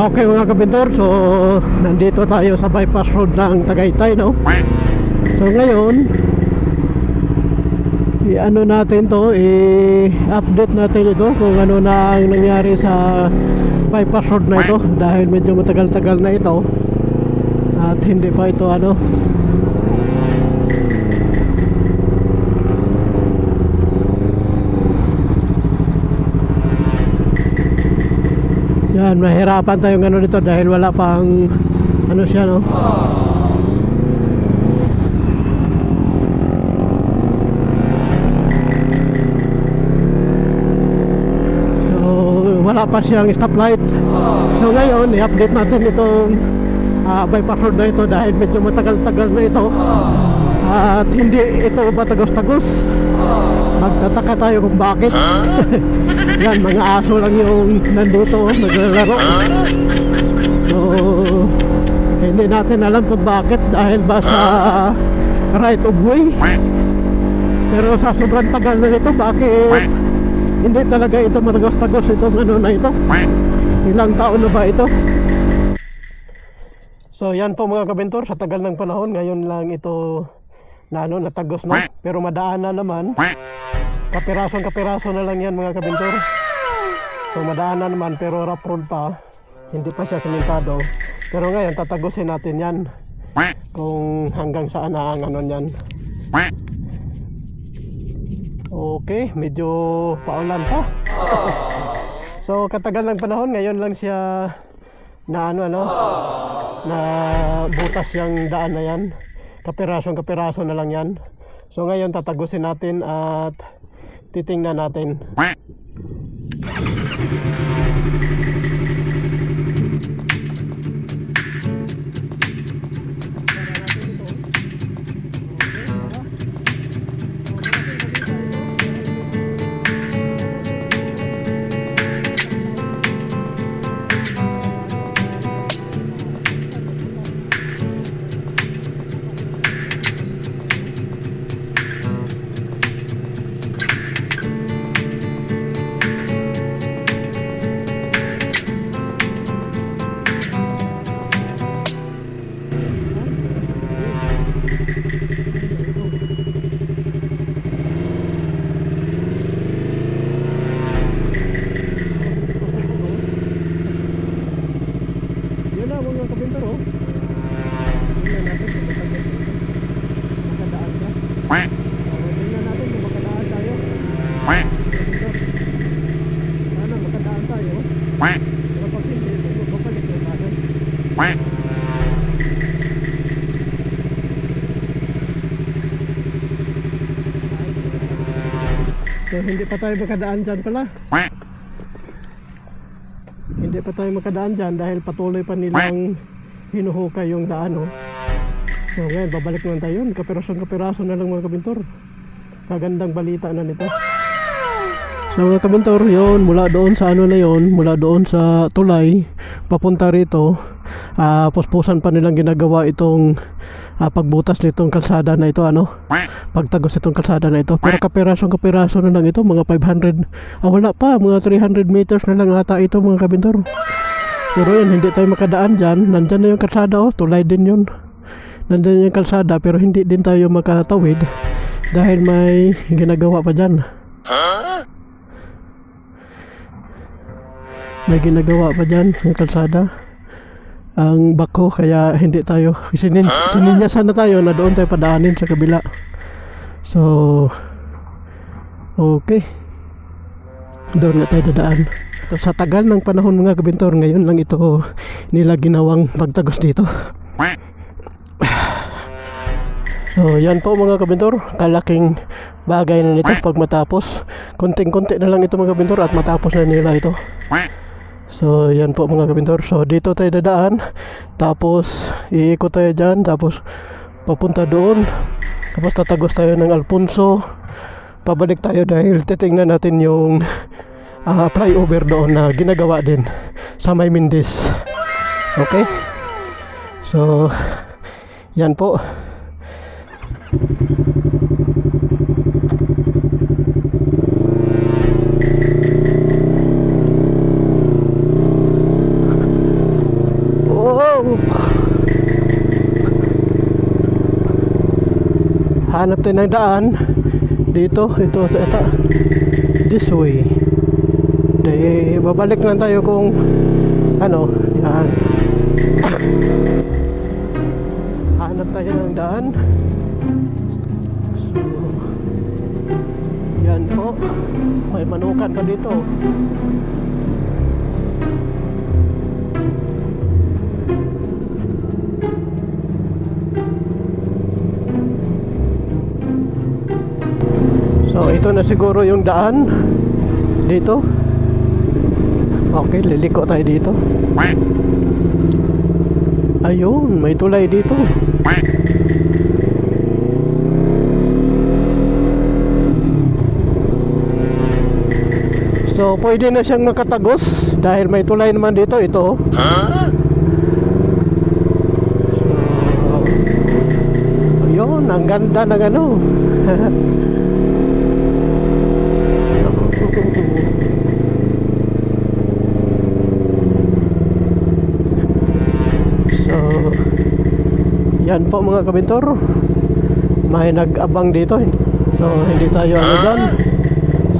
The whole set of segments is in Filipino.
Okay mga kabintor, so nandito tayo sa bypass road ng Tagaytay, no? So ngayon, i-ano natin to, i-update natin ito kung ano na ang nangyari sa bypass road na ito dahil medyo matagal-tagal na ito at hindi pa ito ano Yan, mahirapan tayong ano dito dahil wala pang ano siya no. So, wala pa siyang stoplight. So ngayon, i-update natin itong uh, bypass road na ito dahil medyo matagal-tagal na ito. At hindi ito matagos-tagos. Magtataka tayo kung bakit. Yan, mga aso lang yung nandito, naglalaro. So, hindi natin alam kung bakit dahil ba sa right of way. Pero sa sobrang tagal na nito, bakit hindi talaga ito matagos-tagos itong ano na ito? Ilang taon na ba ito? So yan po mga kabentor, sa tagal ng panahon, ngayon lang ito na ano, natagos na. Pero madaan na naman. Kapirasong kapiraso na lang yan mga kabentor. So madaan na naman pero rough road pa. Hindi pa siya simentado. Pero ngayon tatagusin natin yan. Kung hanggang saan na ang ano yan. Okay, medyo paulan pa. so katagal ng panahon, ngayon lang siya na ano ano na butas yung daan na yan. Kapirasong kapiraso na lang yan. So ngayon tatagusin natin at titingnan natin. So hindi pa tayo makadaan dyan pala. Hindi pa tayo makadaan dyan dahil patuloy pa nilang hinuhukay yung daan oh. So ngayon babalik naman tayo yun. Kapiraso kapiraso na lang mga kabintor. Kagandang balita na nito. So mga kabintor, yun, mula doon sa ano na yun, mula doon sa tulay, papunta rito, ah puspusan pa nilang ginagawa itong ah, pagbutas nitong kalsada na ito, ano, pagtagos itong kalsada na ito. Pero kapirasong kapiraso na lang ito, mga 500, ah wala pa, mga 300 meters na lang ata ito mga kabintor. Pero yun, hindi tayo makadaan dyan, nandyan na yung kalsada, oh, tulay din yun. Nandyan yung kalsada, pero hindi din tayo makatawid dahil may ginagawa pa dyan. May ginagawa pa dyan ang kalsada? Ang bako kaya hindi tayo. Sinin, sininyasan na tayo na doon tayo padaanin sa kabila. So okay. Doon na tayo dadaan. So, sa tagal ng panahon mga kabintor ngayon lang ito nila ginawang pagtagos dito. So yan po mga kabintor, kalaking bagay na nito pag matapos. Konting-konti na lang ito mga kabintor at matapos na nila ito. So yan po mga kabintor. So dito tayo dadaan. Tapos iikot tayo dyan. Tapos papunta doon. Tapos tatagos tayo ng Alfonso. Pabalik tayo dahil titingnan natin yung ah, flyover doon na ginagawa din sa May Mindis. Okay? So yan po. Hanap tayo ng daan. Dito ito sa ita this way. Di, babalik lang tayo kung ano yan. Hanap tayo ng daan. So yan po. May manukan pa dito na siguro yung daan dito. Okay, liliko tayo dito. Ayun, may tulay dito. So pwede na siyang makatagos dahil may tulay naman dito ito. So, ayun, ang ganda ng ano. So, yan po mga kabintor. May nag-abang dito. So, hindi tayo ano dyan.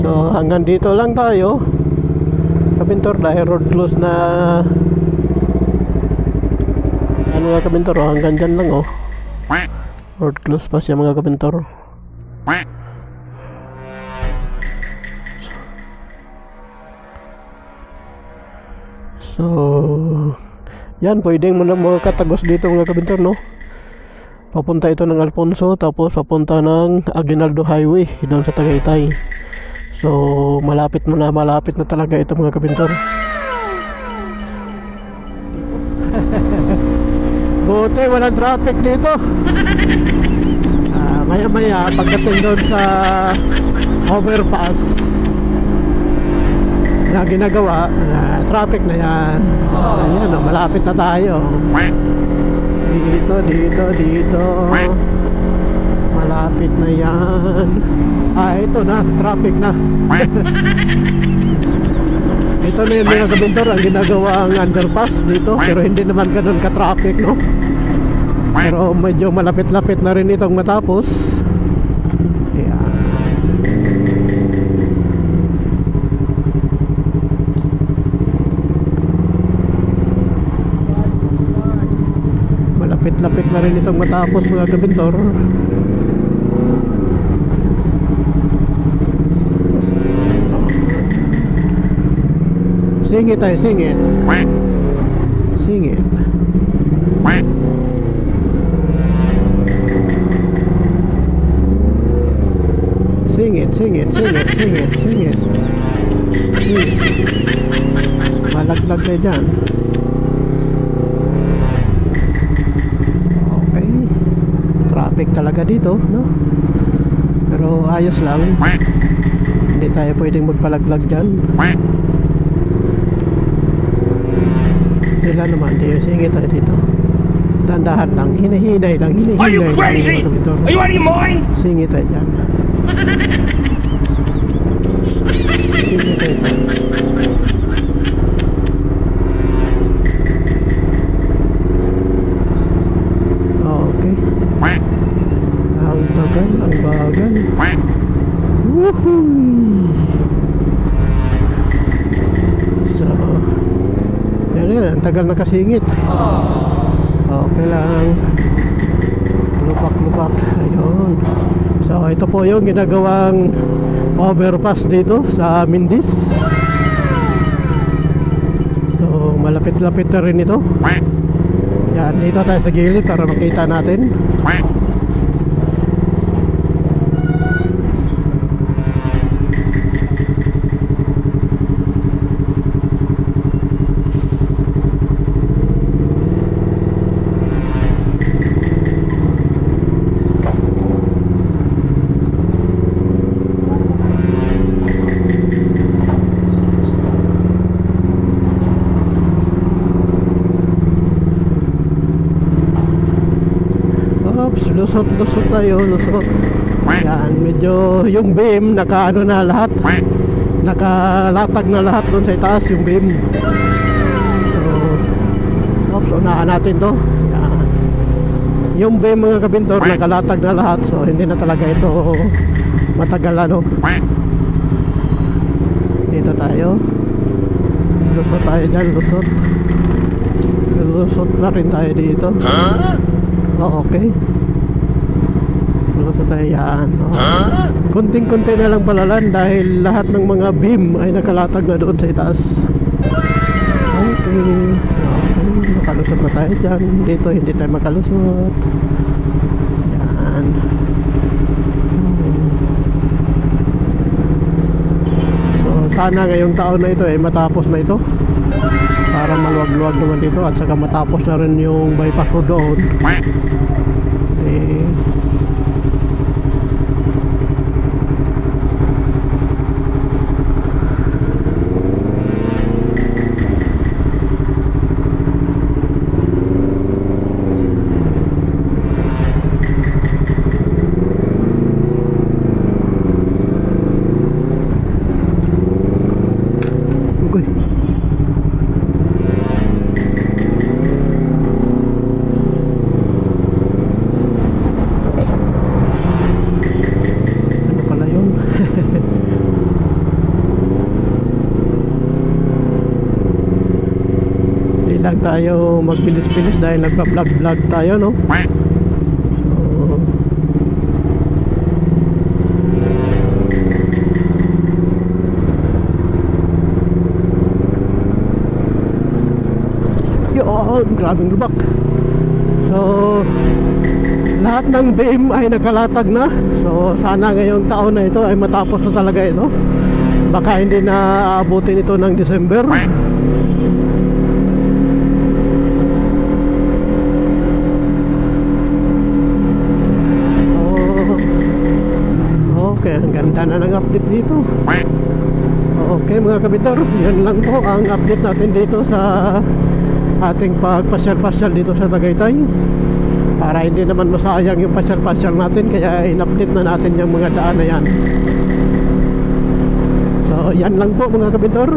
So, hanggang dito lang tayo. Kabintor dahil road close na ano mga kabintor oh, hanggang dyan lang oh. Road close pa siya mga kabintor. So, yan, pwedeng mo na mga katagos dito mga kabintor, no? Papunta ito ng Alfonso, tapos papunta ng Aguinaldo Highway, doon sa Tagaytay. So, malapit mo na, malapit na talaga ito mga kabintor. Buti, walang traffic dito. Ah, maya maya, pagdating doon sa overpass, na ginagawa, ah, traffic na yan. Ayan, oh, malapit na tayo. Dito, dito, dito. Malapit na yan. Ah, ito na, traffic na. ito na yung mga kabintor, ang ginagawa ang underpass dito. Pero hindi naman ganun ka-traffic, no? Pero medyo malapit-lapit na rin itong matapos. Ayan. Malapit-lapit na rin itong matapos mga kabintor. Singit tayo, singit. Singit. Singit, singit, singit, singit, singit. Singit. Malaglag tayo dyan. Okay. Traffic talaga dito, no? Pero ayos lang. Hindi tayo pwedeng magpalaglag dyan. Sila naman, di singit tayo dito. Dandahan lang, hinahinay lang, hinahinay Are you crazy? Are you out of your mind? Singit tayo dyan. Singit tayo dyan. Okay. Ang tagal, ang bagal. Woohoo! So, ang tagal na kasingit. Okay lang. Lupak-lupak. Ayun. So, ito po yung ginagawang overpass dito sa Mindis. So, malapit-lapit na rin ito. Yan, dito tayo sa gilid para makita natin. Oops, lusot-lusot tayo, lusot. Yan, medyo yung beam, nakaano na lahat. Nakalatag na lahat doon sa itaas yung beam. So, oops, unahan natin to. Yan. yung beam mga kabintor nakalatag na lahat so hindi na talaga ito matagal ano dito tayo lusot tayo dyan lusot lusot na rin tayo dito oh, okay lusot tayo yan oh. kunting kunti na lang palalan dahil lahat ng mga beam ay nakalatag na doon sa itaas. Okay okay makalusot na tayo dyan. Dito hindi tayo makalusot. Yan. So sana ngayong taon na ito ay matapos na ito. Para maluwag-luwag naman dito at saka matapos na rin yung bypass road. Doon eh Okay. Ano pala yun? Hindi lang tayo magbilis-bilis dahil nagpa-vlog-vlog tayo, no? Yun, grabing lubak. So, lahat ng beam ay nakalatag na. So, sana ngayong taon na ito ay matapos na talaga ito. Baka hindi na aabutin ito ng December. Okay, ang ganda na ng update dito. Okay mga kabitor, yun lang po ang update natin dito sa ating pagpasyal-pasyal dito sa Tagaytay. Para hindi naman masayang yung pasyal-pasyal natin kaya in-update na natin yung mga daan na yan. So yan lang po mga kabitor